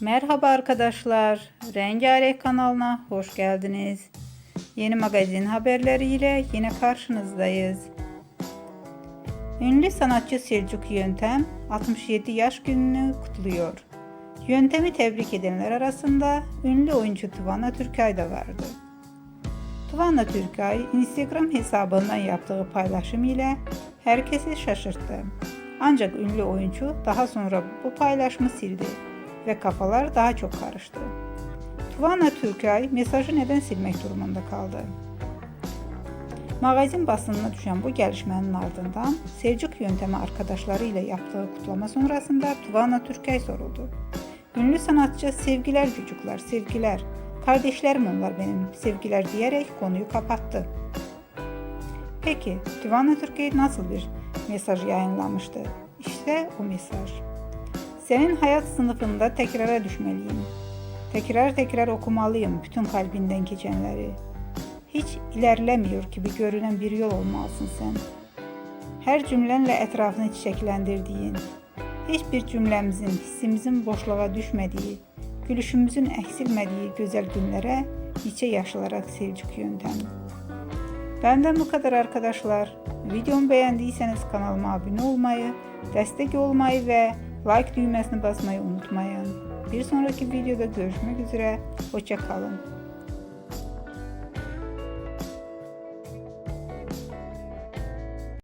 Merhaba arkadaşlar, Rengarenk kanalına hoş geldiniz. Yeni magazin haberleriyle yine karşınızdayız. Ünlü sanatçı Selçuk Yöntem 67 yaş gününü kutluyor. Yöntemi tebrik edenler arasında ünlü oyuncu Tuvana Türkay da vardı. Tuvana Türkay Instagram hesabından yaptığı paylaşım ile herkesi şaşırttı. Ancak ünlü oyuncu daha sonra bu paylaşımı sildi ve kafalar daha çok karıştı. Tuvana Türkay mesajı neden silmek durumunda kaldı? Magazin basınına düşen bu gelişmenin ardından Selçuk yöntemi arkadaşlarıyla yaptığı kutlama sonrasında Tuvana Türkay soruldu. Ünlü sanatçı sevgiler çocuklar, sevgiler, kardeşlerim onlar benim, sevgiler diyerek konuyu kapattı. Peki Tuvana Türkay nasıl bir mesaj yayınlamıştı? İşte o mesaj. Senin hayat sınıfında tekrara düşmeliyim. Tekrar tekrar okumalıyım bütün kalbinden geçenleri. Hiç ilerlemiyor gibi görünen bir yol olmalısın sen. Her cümlenle etrafını çiçeklendirdiğin, hiçbir cümlemizin, hissimizin boşluğa düşmediği, gülüşümüzün eksilmediği güzel günlere nice yaşlarak Selçuk yöntem. Benden bu kadar arkadaşlar. Videomu beğendiyseniz kanalıma abone olmayı, destek olmayı ve like düğmesine basmayı unutmayın. Bir sonraki videoda görüşmek üzere. Hoşçakalın.